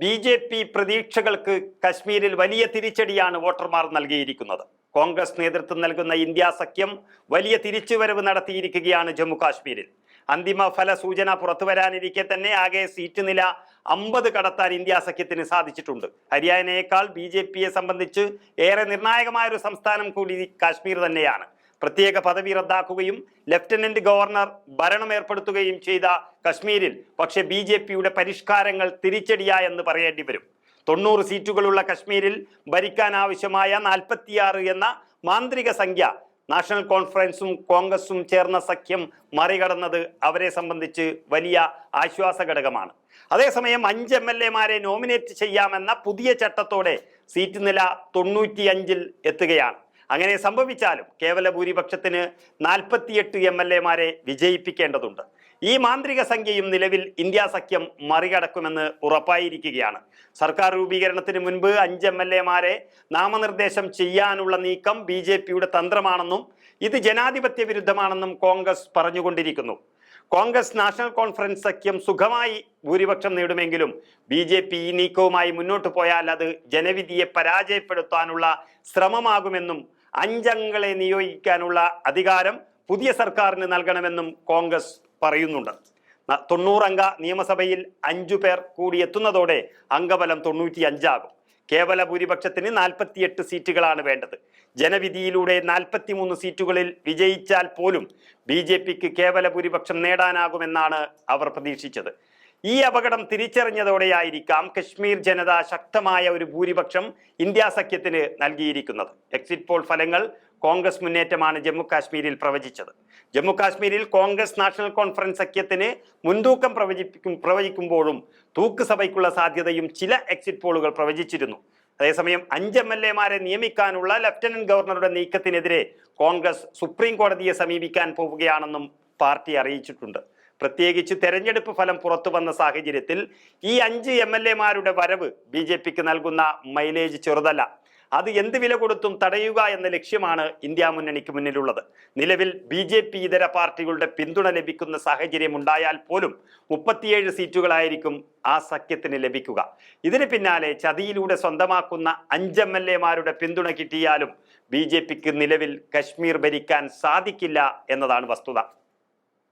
B J P പ്രതീക്ഷകൾക്ക് കശ്മീരിൽ വലിയ തിരിച്ചടിയാണ് വോട്ടർമാർ നൽകിയിരിക്കുന്നത്. കോൺഗ്രസ് നേതൃത്വം നൽകുന്ന ഇന്ത്യ സഖ്യം വലിയ തിരിച്ചുവരവ് നടത്തിയിരിക്കുകയാണ് ജമ്മു കാശ്മീരിൽ അന്തിമ ഫല സൂചന പുറത്തു വരാനിരിക്കെ തന്നെ ആകെ സീറ്റ് നില അമ്പത് കടത്താൻ ഇന്ത്യ സഖ്യത്തിന് സാധിച്ചിട്ടുണ്ട്. ഹരിയാനയേക്കാൾ ബി ജെ പിയെ സംബന്ധിച്ച് ഏറെ നിർണായകമായ ഒരു സംസ്ഥാനം കൂടി കാശ്മീർ തന്നെയാണ്. പ്രത്യേക പദവി റദ്ദാക്കുകയും ലഫ്റ്റനന്റ് ഗവർണർ ഭരണം ഏർപ്പെടുത്തുകയും ചെയ്ത കശ്മീരിൽ പക്ഷെ ബി ജെ പിയുടെ പരിഷ്കാരങ്ങൾ തിരിച്ചടിയായെന്ന് പറയേണ്ടി വരും. തൊണ്ണൂറ് സീറ്റുകളുള്ള കശ്മീരിൽ ഭരിക്കാൻ ആവശ്യമായ നാൽപ്പത്തിയാറ് എന്ന മാന്ത്രിക സംഖ്യ നാഷണൽ കോൺഫറൻസും കോൺഗ്രസും ചേർന്ന സഖ്യം മറികടന്നത് അവരെ സംബന്ധിച്ച് വലിയ ആശ്വാസ ഘടകമാണ്. അതേസമയം അഞ്ച് എം എൽ എമാരെ നോമിനേറ്റ് ചെയ്യാമെന്ന പുതിയ ചട്ടത്തോടെ സീറ്റ് നില തൊണ്ണൂറ്റിയഞ്ചിൽ എത്തുകയാണ്. അങ്ങനെ സംഭവിച്ചാലും കേവല ഭൂരിപക്ഷത്തിന് നാൽപ്പത്തിയെട്ട് എം എൽ എമാരെ വിജയിപ്പിക്കേണ്ടതുണ്ട്. ഈ മാന്ത്രിക സംഖ്യയും നിലവിൽ ഇന്ത്യ സഖ്യം മറികടക്കുമെന്ന് ഉറപ്പായിരിക്കുകയാണ്. സർക്കാർ രൂപീകരണത്തിന് മുൻപ് അഞ്ച് എം എൽ എമാരെ നാമനിർദ്ദേശം ചെയ്യാനുള്ള നീക്കം ബി ജെ പിയുടെ തന്ത്രമാണെന്നും ഇത് ജനാധിപത്യ വിരുദ്ധമാണെന്നും കോൺഗ്രസ് പറഞ്ഞുകൊണ്ടിരിക്കുന്നു. കോൺഗ്രസ് നാഷണൽ കോൺഫറൻസ് സഖ്യം സുഖമായി ഭൂരിപക്ഷം നേടുമെങ്കിലും ബി ജെ പി ഈ നീക്കവുമായി മുന്നോട്ട് പോയാൽ അത് ജനവിധിയെ പരാജയപ്പെടുത്താനുള്ള ശ്രമമാകുമെന്നും അഞ്ചംഗങ്ങളെ നിയോഗിക്കാനുള്ള അധികാരം പുതിയ സർക്കാരിന് നൽകണമെന്നും കോൺഗ്രസ് പറയുന്നുണ്ട്. തൊണ്ണൂറംഗ നിയമസഭയിൽ അഞ്ചു പേർ കൂടി എത്തുന്നതോടെ അംഗബലം തൊണ്ണൂറ്റി അഞ്ചാകും കേവല ഭൂരിപക്ഷത്തിന് നാൽപ്പത്തിയെട്ട് സീറ്റുകളാണ് വേണ്ടത്. ജനവിധിയിലൂടെ നാൽപ്പത്തിമൂന്ന് സീറ്റുകളിൽ വിജയിച്ചാൽ പോലും ബി ജെ പിക്ക് കേവല ഭൂരിപക്ഷം നേടാനാകുമെന്നാണ് അവർ പ്രതീക്ഷിച്ചത്. ഈ അപകടം തിരിച്ചറിഞ്ഞതോടെയായിരിക്കാം കശ്മീർ ജനത ശക്തമായ ഒരു ഭൂരിപക്ഷം ഇന്ത്യ സഖ്യത്തിന് നൽകിയിരിക്കുന്നത്. എക്സിറ്റ് പോൾ ഫലങ്ങൾ കോൺഗ്രസ് മുന്നേറ്റമാണ് ജമ്മു കാശ്മീരിൽ പ്രവചിച്ചത്. ജമ്മു കാശ്മീരിൽ കോൺഗ്രസ് നാഷണൽ കോൺഫറൻസ് സഖ്യത്തിന് മുൻതൂക്കം പ്രവചിപ്പിക്കും പ്രവചിക്കുമ്പോഴും തൂക്ക് സഭയ്ക്കുള്ള സാധ്യതയും ചില എക്സിറ്റ് പോളുകൾ പ്രവചിച്ചിരുന്നു. അതേസമയം അഞ്ച് എം എൽ എമാരെ നിയമിക്കാനുള്ള ലഫ്റ്റനന്റ് ഗവർണറുടെ നീക്കത്തിനെതിരെ കോൺഗ്രസ് സുപ്രീം കോടതിയെ സമീപിക്കാൻ പോവുകയാണെന്നും പാർട്ടി അറിയിച്ചിട്ടുണ്ട്. പ്രത്യേകിച്ച് തെരഞ്ഞെടുപ്പ് ഫലം പുറത്തു വന്ന സാഹചര്യത്തിൽ ഈ അഞ്ച് എം എൽ എമാരുടെ വരവ് ബി ജെ പിക്ക് നൽകുന്ന മൈലേജ് ചെറുതല്ല. അത് എന്ത് വില കൊടുത്തും തടയുക എന്ന ലക്ഷ്യമാണ് ഇന്ത്യ മുന്നണിക്ക് മുന്നിലുള്ളത്. നിലവിൽ ബി ജെ പി ഇതര പാർട്ടികളുടെ പിന്തുണ ലഭിക്കുന്ന സാഹചര്യം ഉണ്ടായാൽ പോലും മുപ്പത്തിയേഴ് സീറ്റുകളായിരിക്കും ആ സഖ്യത്തിന് ലഭിക്കുക. ഇതിന് പിന്നാലെ ചതിയിലൂടെ സ്വന്തമാക്കുന്ന അഞ്ച് എം എൽ എമാരുടെ പിന്തുണ കിട്ടിയാലും ബി ജെ പിക്ക് നിലവിൽ കശ്മീർ ഭരിക്കാൻ സാധിക്കില്ല എന്നതാണ് വസ്തുത.